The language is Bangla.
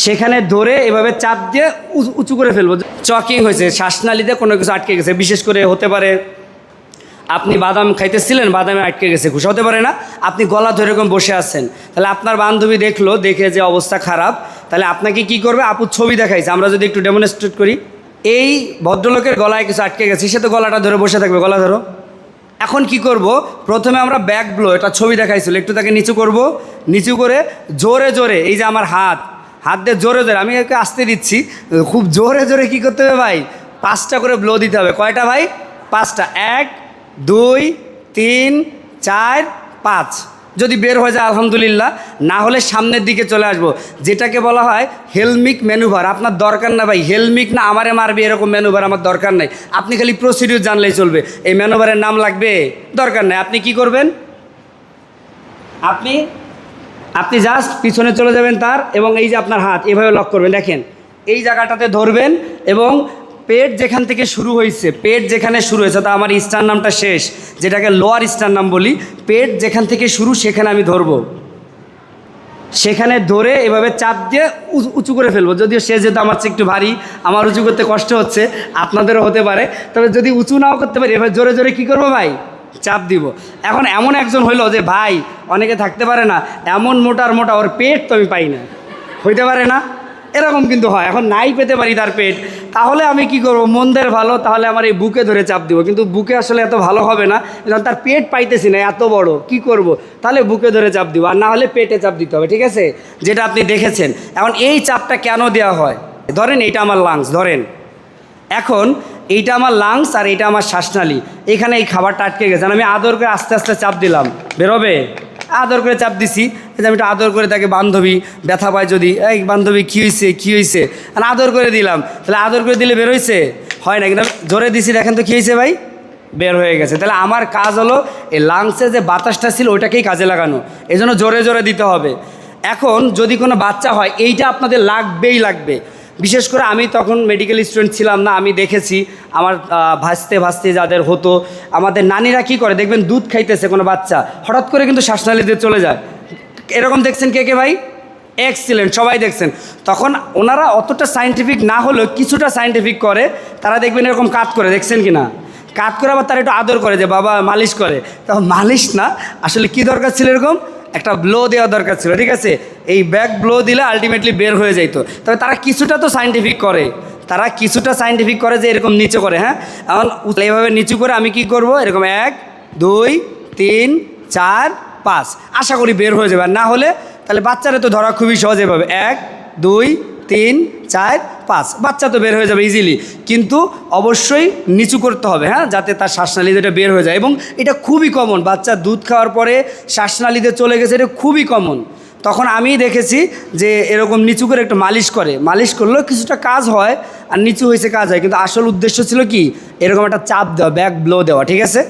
সেখানে ধরে এভাবে চাপ দিয়ে উঁচু- করে ফেলব। চকিং হয়েছে, শ্বাসনালীতে কোনো কিছু আটকে গেছে, বিশেষ করে হতে পারে আপনি বাদাম খাইতেছিলেন, বাদামে আটকে গেছে খুশি হতে পারে না, আপনি গলা ধরে এরকম বসে আছেন। তাহলে আপনার বান্ধবী দেখল, দেখে যে অবস্থা খারাপ, তাহলে আপনাকে কি করবে? আপু ছবি দেখাইছে, আমরা যদি একটু ডেমনস্ট্রেট করি। এই ভদ্রলোকের গলায় কিছু আটকে গেছে, সে তো গলাটা ধরে বসে থাকবে, গলা ধরো। এখন কি করব? প্রথমে আমরা ব্যাক ব্লো এটা ছবি দেখাইছিল, একটু তাকে নিচু করব, নিচু করে জোরে জোরে, এই যে আমার হাত হাত দিয়ে জোরে জোরে, আমি একে আসতে দিচ্ছি। খুব জোরে জোরে কি করতে হবে ভাই? পাঁচটা করে ব্লো দিতে হবে। কয়টা ভাই? পাঁচটা। এক, দুই, তিন, চার, পাঁচ। যদি বের হয়ে যায়, আলহামদুলিল্লাহ। না হলে সামনের দিকে চলে আসব। যেটাকে বলা হয় হেলমিক ম্যানুভার আপনার দরকার না ভাই হেলমিক না আমারে মারবে এরকম ম্যানুভার আমার দরকার নাই। আপনি খালি প্রসিডিউর জানলেই চলবে। এই ম্যানুভারের নাম লাগবে? দরকার নাই। আপনি কি করবেন? আপনি আপনি জাস্ট পিছনে চলে যাবেন তার এবং এই যে আপনার হাত, এভাবে লক করবেন। দেখেন, এই জায়গাটাতে ধরবেন এবং পেট যেখান থেকে শুরু হয়েছে, পেট যেখানে শুরু হয়েছে, তা আমার স্টার নামটা শেষ, যেটাকে লোয়ার স্টার নাম বলি, পেট যেখান থেকে শুরু সেখানে আমি ধরবো। সেখানে ধরে এভাবে চাপ দিয়ে উঁচু- করে ফেলব। যদিও সে যেহেতু আমার চেয়ে একটু ভারী, আমার উঁচু করতে কষ্ট হচ্ছে, আপনাদেরও হতে পারে। তবে যদি উঁচু নাও করতে পারি এবার জোরে জোরে কী করব ভাই? চাপ দিব। এখন এমন একজন হইল যে, ভাই, অনেকে থাকতে পারে না, এমন মোটার মোটা, ওর পেট তো আমি পাই না। হইতে পারে না? এরকম কিন্তু হয়। এখন নাই পেতে পারি তার পেট। তাহলে আমি কি করব? মন্দের ভালো, তাহলে আমার এই বুকে ধরে চাপ দিব। কিন্তু বুকে আসলে এত ভালো হবে না, কারণ তার পেট পাইতেছি না, এত বড়, কি করব? তাহলে বুকে ধরে চাপ দিব, আর না হলে পেটে চাপ দিতে হবে, ঠিক আছে? যেটা আপনি দেখেছেন। এখন এই চাপটা কেন দেওয়া হয়? ধরেন এটা আমার লাংস ধরেন। এখন এইটা আমার লাংস আর এইটা আমার শ্বাসনালী। এখানে এই খাবারটা আটকে গেছে। আমি আদর করে আস্তে আস্তে চাপ দিলাম। বেরোবে? আদর করে চাপ দিছি। আমি একটু আদর করে তাকে বান্ধবী, ব্যথা পায় যদি, এই বান্ধবী, কী হয়েছে কী হয়েছে আর আদর করে দিলাম। তাহলে আদর করে দিলে বেরোইছে? হয় না কিন্তু জোরে দিছি, দেখেন তো কী হয়েছে ভাই। বের হয়ে গেছে। তাহলে আমার কাজ হলো, এই লাংসে যে বাতাসটা ছিল, ওইটাকেই কাজে লাগানো। এই জন্য জোরে জোরে দিতে হবে। এখন যদি কোনো বাচ্চা হয়, এইটা আপনাদের লাগবেই লাগবে। বিশেষ করে আমি তখন মেডিকেল স্টুডেন্ট ছিলাম না, আমি দেখেছি আমার ভাসতে ভাসতে যাদের হতো, আমাদের নানিরা কি করে দেখবেন দুধ খাইতেছে কোনো বাচ্চা, হঠাৎ করে কিন্তু শ্বাসনালীতে চলে যায়। এরকম দেখছেন কে কে ভাই? এক্সিলেন্ট সবাই দেখছেন। তখন ওনারা অতটা সাইন্টিফিক না হলেও কিছুটা সাইন্টিফিক করে, তারা দেখবেন এরকম কাজ করে, দেখছেন কি না? কাজ করে আবার তারা একটু আদর করে যে, বাবা, মালিশ করে। তখন মালিশ না, আসলে কি দরকার ছিল এরকম? একটা ব্লো দেওয়া দরকার ছিল, ঠিক আছে? এই ব্যাক ব্লো দিলে আলটিমেটলি বের হয়ে যাইতো। তবে তারা কিছুটা তো সাইন্টিফিক করে। তারা কিছুটা সাইন্টিফিক করে যে এরকম নিচু করে হ্যাঁ? এখন এইভাবে নিচু করে আমি কি করব? এরকম এক, দুই, তিন, চার, পাঁচ। আশা করি বের হয়ে যাবে। না হলে তাহলে বাচ্চারা তো ধরা খুবই সহজ এভাবে। এক, দুই তিন, চার, পাঁচ। বাচ্চা তো বের হয়ে যাবে ইজিলি কিন্তু অবশ্যই নিচু করতে হবে হ্যাঁ? যাতে তার শ্বাসনালীতে বের হয়ে যায়। এবং এটা খুবই কমন বাচ্চা দুধ খাওয়ার পরে শ্বাসনালীতে চলে গেছে, এটা খুবই কমন তখন আমি দেখেছি যে এরকম নিচু করে একটু মালিশ করে। মালিশ করলেও কিছুটা কাজ হয়, আর নিচু হয়েছে কাজ হয়। কিন্তু আসল উদ্দেশ্য ছিল কি? এরকম একটা চাপ দেওয়া ব্যাক ব্লো দেওয়া, ঠিক আছে?